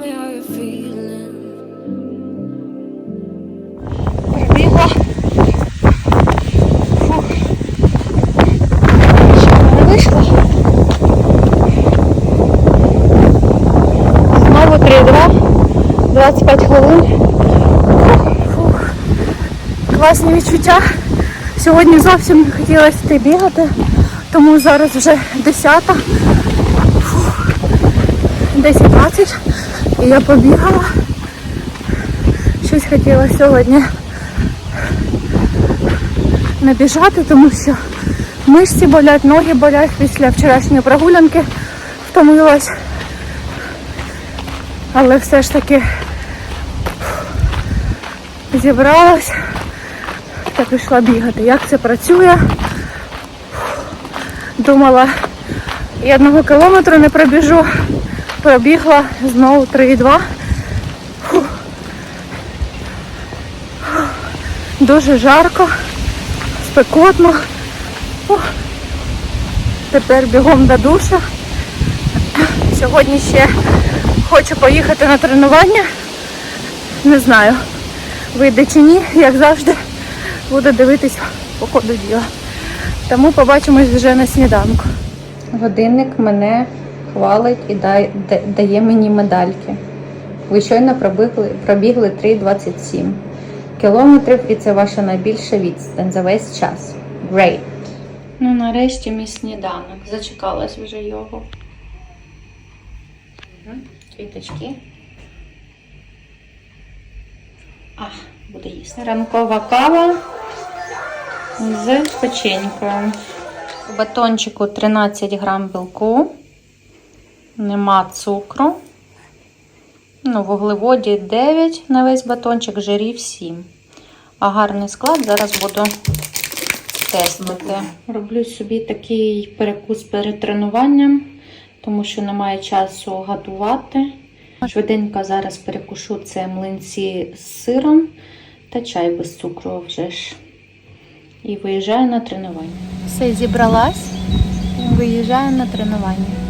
me. Прибігла. Фух. Ще вийшла. Знову 3-2. 25 хвилин. Фух. Класні відчуття. Сьогодні зовсім не хотілося йти бігати, тому зараз вже 10. Фух. 10-20. І я побігала. Щось хотіла сьогодні не біжати, тому що мишці болять, ноги болять після вчорашньої прогулянки втомилась. Але все ж таки зібралась та пішла бігати. Як це працює? Думала, і одного кілометру не пробіжу. Пробігла знову 3,2. Дуже жарко, спекотно. Ох. Тепер бігом до душа. Сьогодні ще хочу поїхати на тренування. Не знаю, вийде чи ні, як завжди, буду дивитись по ходу діла. Тому побачимось вже на сніданку. Годинник мене хвалить і дає, мені медальки. Ви щойно пробігли, пробігли 3,27 кілометрів і це ваша найбільша відстань за весь час. Great. Ну, нарешті мій сніданок. Зачекалась вже його. Квіточки. А, буде їсти. Ранкова кава з печенькою. У батончику 13 грам білку. Нема цукру. Ну, вуглеводі 9 на весь батончик, жирів 7. А гарний склад зараз буду тестити. Роблю собі такий перекус перед тренуванням, тому що немає часу готувати. Швиденько зараз перекушу це млинці з сиром та чай без цукру вже ж. І виїжджаю на тренування. Все, зібралась виїжджаю на тренування.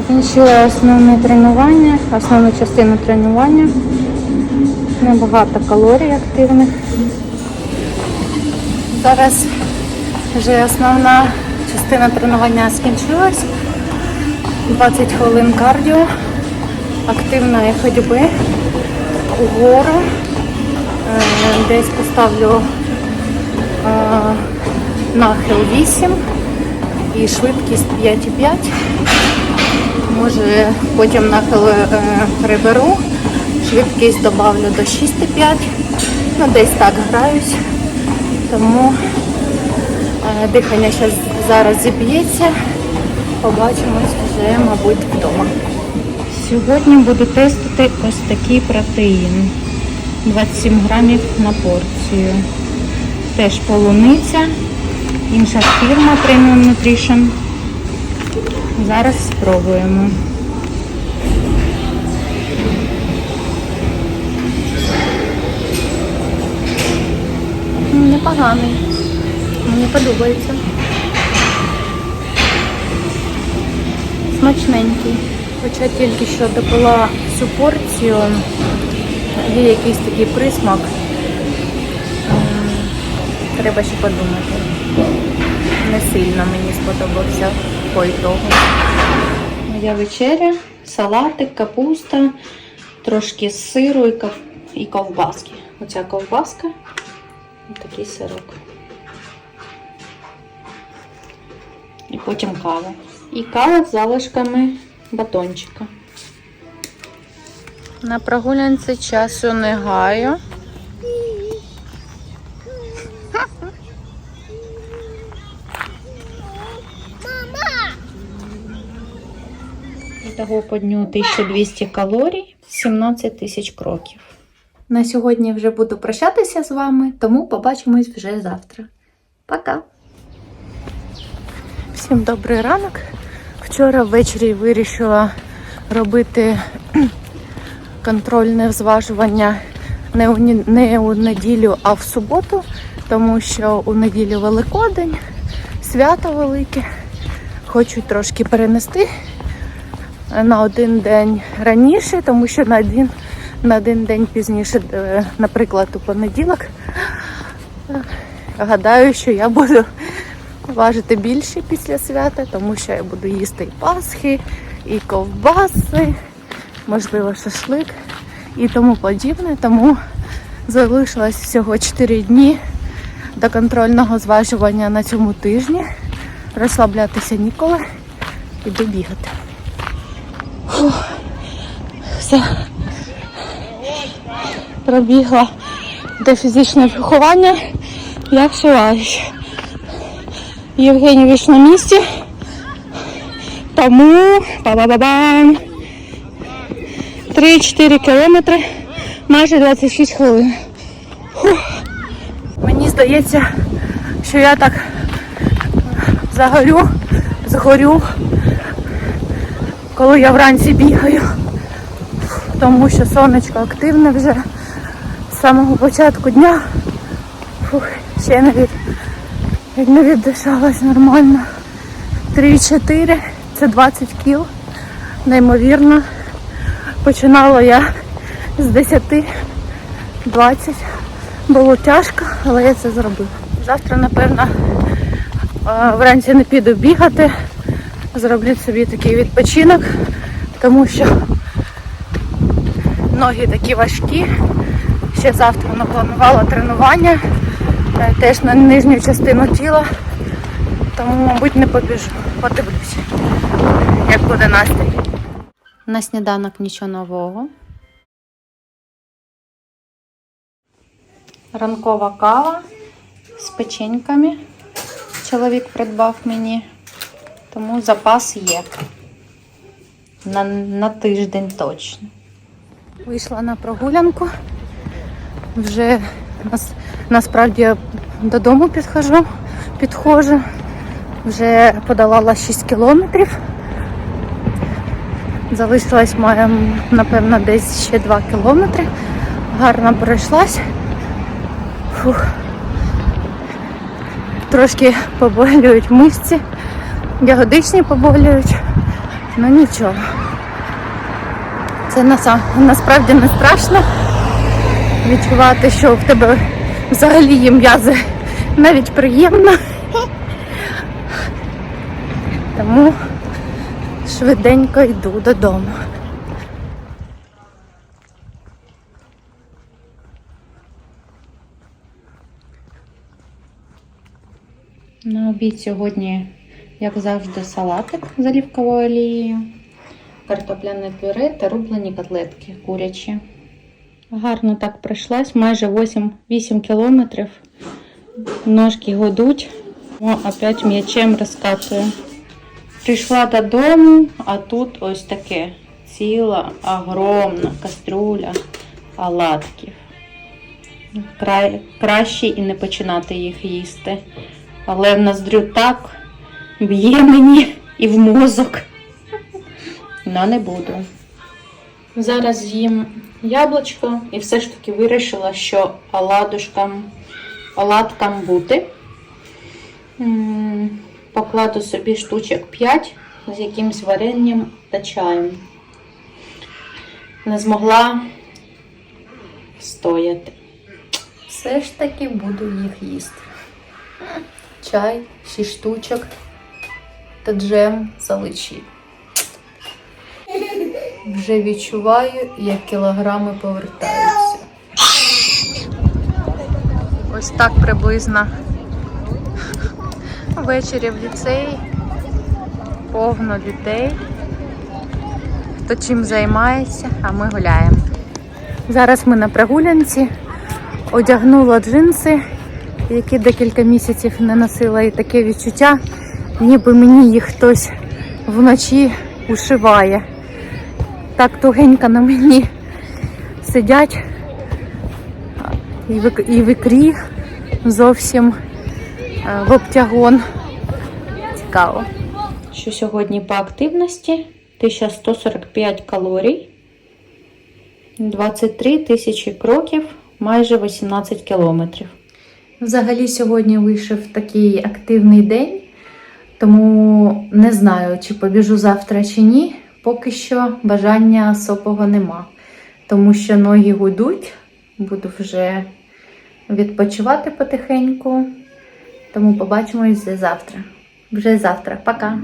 Закінчила основне тренування, основну частину тренування. Небагато калорій активних. Зараз вже основна частина тренування скінчилась. 20 хвилин кардіо, активної ходьби, угору. Е, Десь поставлю е, нахил 8 і швидкість 5,5. Може потім нахил е, приберу, швидкість добавлю до 6,5. Ну, десь так граюсь. Тому е, дихання зараз зіб'ється. Побачимось вже, мабуть, вдома. Сьогодні буду тестити ось такий протеїн. 27 грамів на порцію. Теж полуниця, інша фірма Premium Nutrition. Зараз спробуємо. Непоганий. Мені подобається. Смачненький. Хоча тільки що допила всю порцію, є якийсь такий присмак. Треба ще подумати. Не сильно мені сподобався по ітогу. Моя вечеря, салатик, капуста, трошки сиру і, ков... і ковбаски. Оця ковбаска і такий сирок. І потім кава. І кава з залишками батончика. На прогулянці часу не гаю. Ітого по дню 1200 калорій, 17 тисяч кроків. На сьогодні вже буду прощатися з вами, тому побачимось вже завтра. Пока! Всім добрий ранок. Вчора ввечері вирішила робити контрольне зважування не у, не у неділю, а в суботу, тому що у неділю Великодень, свято велике. Хочу трошки перенести на один день раніше, тому що на один, на один день пізніше, е, наприклад, у понеділок, гадаю, що я буду важити більше після свята, тому що я буду їсти і пасхи, і ковбаси, можливо, шашлик і тому подібне. Тому залишилось всього 4 дні до контрольного зважування на цьому тижні. Розслаблятися ніколи, іду бігати. Все. Пробігла до фізичного виховання. Я вшиваюсь. Євгенійович на місці. Тому па-ба-ба-бам. 3-4 кілометри, майже 26 хвилин. Фух. Мені здається, що я так загорю, згорю, коли я вранці бігаю. Тому що сонечко активне вже з самого початку дня. Фух, ще навіть як не віддишалась нормально. 3-4 це 20 кіл. Неймовірно. Починала я з 10, 20. Було тяжко, але я це зробила. Завтра, напевно, е, вранці не піду бігати. Зроблю собі такий відпочинок, тому що ноги такі важкі. Ще завтра напланувала тренування, е, теж на нижню частину тіла. Тому, мабуть, не побіжу. Подивлюся, як буде настрій. На сніданок нічого нового. Ранкова кава з печеньками. Чоловік придбав мені, тому запас є. На, на тиждень точно. Вийшла на прогулянку. Вже нас, насправді я додому підхожу, підходжу. Вже подолала 6 кілометрів. Залишилась моя, напевно, десь ще 2 кілометри. Гарно пройшлась. Фух. Трошки поболюють мишці, ягодичні поболюють. Ну нічого. Це насправді не страшно відчувати, що в тебе взагалі є м'язи. Навіть приємно. Тому швиденько йду додому. На обід сьогодні, як завжди, салатик з олівковою олією, картопляне пюре та рублені котлетки курячі. Гарно так пройшлась, майже 8, 8 кілометрів. Ножки гудуть. О, опять м'ячем розкатую. Прийшла додому, а тут ось таке ціла огромна кастрюля оладків. Кра... Краще і не починати їх їсти. Але в ноздрю так б'є мені і в мозок. Но не буду. Зараз з'їм яблучко і все ж таки вирішила, що оладушкам, оладкам бути. Покладу собі штучок 5 з якимсь варенням та чаєм. Не змогла стояти. Все ж таки буду їх їсти. Чай, 6 штучок та джем заличі. Вже відчуваю, як кілограми повертаються. Ось так приблизно ввечері в ліцеї. Повно дітей. Хто чим займається, а ми гуляємо. Зараз ми на прогулянці. Одягнула джинси, які декілька місяців не носила, і таке відчуття, ніби мені їх хтось вночі ушиває. Так тугенько на мені сидять і в, ік- і в ікрі зовсім е, в обтягон. Цікаво. Що сьогодні по активності? 1145 калорій, 23 тисячі кроків, майже 18 кілометрів. Взагалі сьогодні вийшов такий активний день, тому не знаю, чи побіжу завтра чи ні. Поки що бажання особого нема, тому що ноги гудуть, буду вже відпочивати потихеньку. Тому побачимось завтра. Вже завтра. Пока!